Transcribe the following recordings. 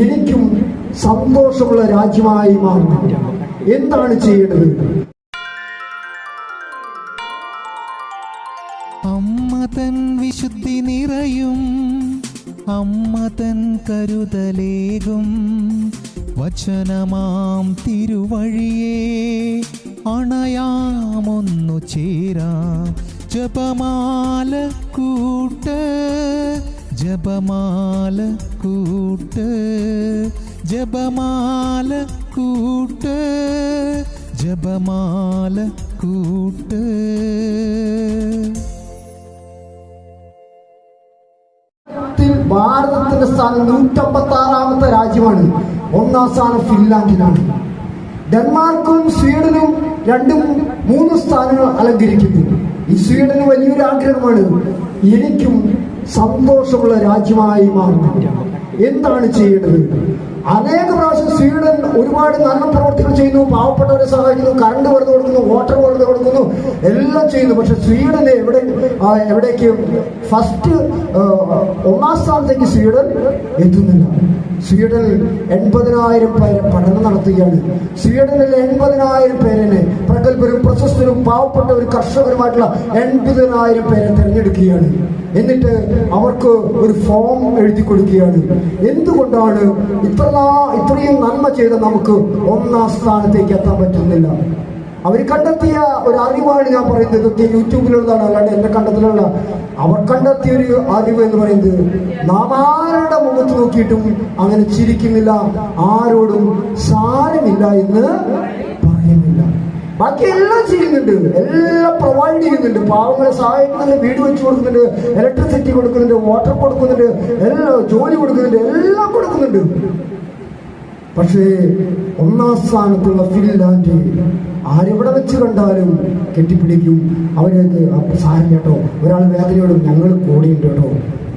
എനിക്കും സന്തോഷമുള്ള രാജ്യമായി മാറും. എന്താണ് ചെയ്യേണ്ടത്? അമ്മ തൻ വിശുദ്ധി നിറയും അമ്മ തൻ കരുതലേകും. വചനമാം തിരുവഴിയെ അണയാമൊന്നു ചേരാം. ജപമാല കൂട്ട് ജപമാല കൂട്ട് ജപമാല കൂട്ട് ജപമാല കൂട്ട്. ഭാരതത്തിന്റെ സ്ഥാനം നൂറ്റമ്പത്തി ആറാമത്തെ രാജ്യമാണ്. ഒന്നാം സ്ഥാനം ഫിൻലാൻഡിനാണ് ഡെൻമാർക്കും സ്വീഡനും രണ്ടും മൂന്ന് സ്ഥാനങ്ങൾ അലങ്കരിക്കുന്നു. ഈ സ്വീഡന് വലിയൊരു ആഗ്രഹമാണ് എനിക്കും സന്തോഷമുള്ള രാജ്യമായി മാറുന്നു എന്താണ് ചെയ്യേണ്ടത്? അനേക പ്രാവശ്യം സ്വീഡൻ ഒരുപാട് നല്ല പ്രവർത്തികൾ ചെയ്യുന്നു പാവപ്പെട്ടവരെ സഹായിക്കുന്നു കറണ്ട് വെറുതെ കൊടുക്കുന്നു വാട്ടർ വെറുതെ കൊടുക്കുന്നു എല്ലാം ചെയ്യുന്നു. പക്ഷെ സ്വീഡനെ എവിടെ എവിടേക്ക് ഫസ്റ്റ് ഒന്നാം സ്ഥാനത്തേക്ക് സ്വീഡൻ എത്തുന്നില്ല. സ്വീഡനിൽ എൺപതിനായിരം പേരെ പഠനം നടത്തുകയാണ്. സ്വീഡനിൽ എൺപതിനായിരം പേരെ പ്രഗത്ഭരും പ്രശസ്തരും പാവപ്പെട്ടവരും കർഷകരുമായിട്ടുള്ള എൺപതിനായിരം പേരെ തിരഞ്ഞെടുക്കുകയാണ്. എന്നിട്ട് അവർക്ക് ഒരു ഫോം എഴുതി കൊടുക്കുകയാണ്. എന്തുകൊണ്ടാണ് ഇത്ര ഇത്രയും നന്മ ചെയ്ത നമുക്ക് ഒന്നാം സ്ഥാനത്തേക്ക് എത്താൻ പറ്റുന്നില്ല? അവർ കണ്ടെത്തിയ ഒരു അറിവാണ് ഞാൻ പറയുന്നത്. ഇതൊക്കെ യൂട്യൂബിലുള്ളതാണ് അല്ലാണ്ട് എന്റെ കണ്ടെത്തലുള്ള അവർ കണ്ടെത്തിയ ഒരു അറിവ് എന്ന് പറയുന്നത് നാം ആരുടെ മുഖത്ത് നോക്കിയിട്ടും അങ്ങനെ ചിരിക്കുന്നില്ല ആരോടും സാരമില്ല എന്ന് പറയുന്നില്ല. ബാക്കി എല്ലാം ചെയ്യുന്നുണ്ട്. എല്ലാം പ്രൊവൈഡ് ചെയ്യുന്നുണ്ട്. പാവങ്ങളെ സഹായിക്കുന്നുണ്ട് വീട് വെച്ച് കൊടുക്കുന്നുണ്ട്. ഇലക്ട്രിസിറ്റി കൊടുക്കുന്നുണ്ട്. വാട്ടർ കൊടുക്കുന്നുണ്ട്. എല്ലാം ജോലി കൊടുക്കുന്നുണ്ട്. എല്ലാം കൊടുക്കുന്നുണ്ട്. പക്ഷേ ഒന്നാം സ്ഥാനത്തുള്ള ഫിൻലാൻഡ് ആരെവിടെ വെച്ച് കണ്ടാലും കെട്ടിപ്പിടിക്കും. അവരെ സാരം കേട്ടോ. ഒരാൾ വേദനയോടും ഞങ്ങൾ കൂടിയുണ്ട് കേട്ടോ.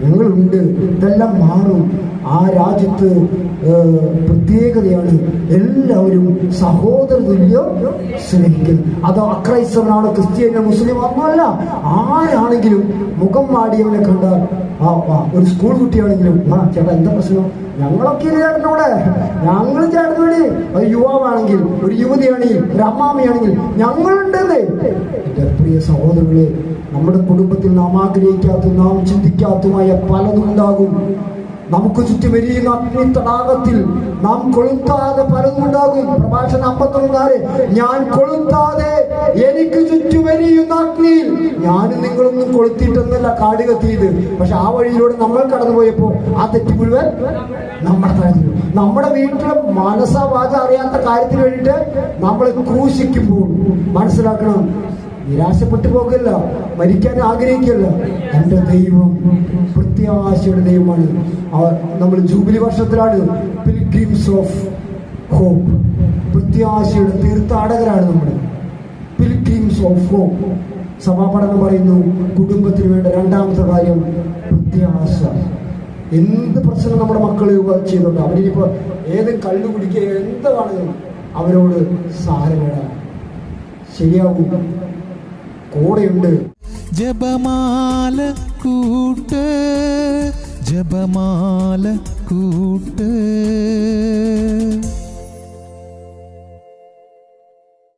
ഞങ്ങളുണ്ട്. ഇതെല്ലാം മാറും. ആ രാജ്യത്ത് പ്രത്യേകതയാണ് എല്ലാവരും സഹോദര തുല്യം സ്നേഹിക്കും അത് അക്രൈസ്തവനാണോ ക്രിസ്ത്യാനോ മുസ്ലിം ഒന്നുമല്ല. ആരാണെങ്കിലും മുഖം വാടിയവനെ കണ്ട ആ ഒരു സ്കൂൾ കുട്ടിയാണെങ്കിലും ആ ചേട്ടാ എന്താ പ്രശ്നം? ഞങ്ങളൊക്കെ ചേട്ടനോട്? ഞങ്ങൾ ചേട്ടനോട് ഒരു യുവാവാണെങ്കിൽ ഒരു യുവതിയാണെങ്കിൽ ഒരു അമ്മാമയാണെങ്കിൽ ഞങ്ങളുണ്ടെന്നേ പ്രിയ സഹോദരങ്ങളെ നമ്മുടെ കുടുംബത്തിൽ നാം ആഗ്രഹിക്കാത്തതും നാം ചിന്തിക്കാത്തതുമായ പലതും ഉണ്ടാകും. നമുക്ക് ചുറ്റും എരിയുന്ന അഗ്നി തടാകത്തിൽ നാം കൊളുത്താതെ പലതും ഉണ്ടാകും. പ്രഭാഷണം അമ്പത്തൊന്നാൽ ഞാൻ കൊളുത്താതെ എനിക്ക് ചുറ്റും എരിയുന്ന അഗ്നിയിൽ. ഞാനും നിങ്ങളൊന്നും കൊളുത്തിയിട്ടൊന്നല്ല കാട് കത്തിയത് പക്ഷെ ആ വഴിയിലൂടെ നമ്മൾ കടന്നുപോയപ്പോ ആ തെറ്റ് മുഴുവൻ നമ്മുടെ തലത്തിൽ നമ്മുടെ വീട്ടിലെ മനസ്സാ വാച അറിയാത്ത കാര്യത്തിന് വേണ്ടിയിട്ട് നമ്മൾ ക്രൂശിക്കുമ്പോൾ മനസ്സിലാക്കണം നിരാശപ്പെട്ടു പോകില്ല മരിക്കാൻ ആഗ്രഹിക്കില്ല. എന്റെ ദൈവം പ്രത്യാശയുടെ ദൈവമാണ്. നമ്മൾ ജൂബിലി വർഷത്തിലാണ് പിൽഗ്രിംസ് ഓഫ് ഹോപ്പ് പ്രത്യാശയുടെ തീർത്ഥാടകരാണ് നമ്മൾ പിൽഗ്രിംസ് ഓഫ് ഹോപ്പ് സഭാപഠനം പറയുന്നു കുടുംബത്തിന് വേണ്ട രണ്ടാമത്തെ കാര്യം പ്രത്യാശ. എന്ത് പ്രശ്നം നമ്മുടെ മക്കൾ ചെയ്തുണ്ട് അവരിപ്പോ ഏത് കള്ളു കുടിക്കുക എന്താണെങ്കിലും അവരോട് സാരമിടാം ശരിയാവും. കൂടെയുണ്ട്. ജപമാല കൂട്ട് ജപമാല കൂട്ട്.